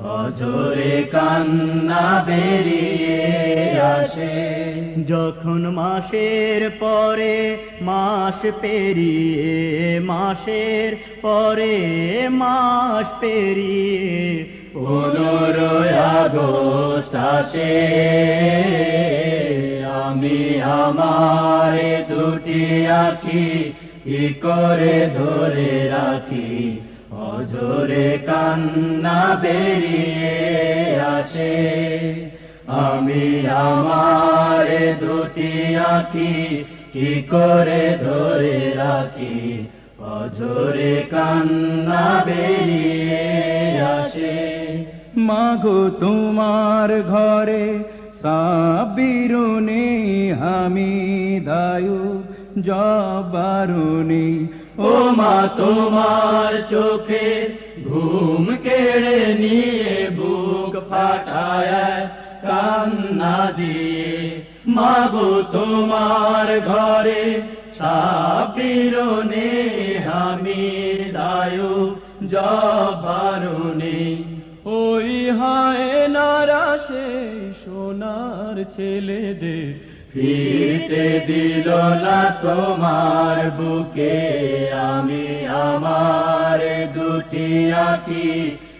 অঝরে কান্না বেরিয়ে আসে। যখন মাসের পরে মাস পেরিয়ে, মাসের পরে মাস পেরিয়ে, পনেরোই আগস্ট আসে। আমি আমার দুটি কি করে ধরে রাখি? অঝরে কান্না বেরিয়ে আসে। আমি আমার দুটি আখি কি করে ধরে রাখি? অঝরে কান্না বেরিয়ে আসে। মাগো তোমার ঘরে সাবিরুনি আমি দায়ু জবারুনি ও মা, তোমার চোখে ঘুম কেড়ে নিয়ে বুক ফাটায়, কান্না দিয়ে। মাগো তোমার ঘরে সাপিরনে আমি দায়ু জবারুনি ওই হায় নারা সেই সোনার ছেলেদের ফিরতে দিল না তোমার বুকে, আমি আমার দুটি আঁকি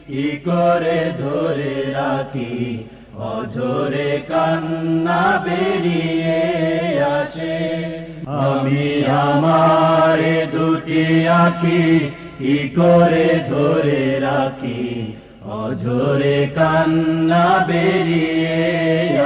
কি করে ধরে রাখি? অঝরে কান্না বেরিয়ে আসে। আমি আমার দুটি আঁকি কি করে ধরে রাখি? অঝরে কান্না বেরিয়ে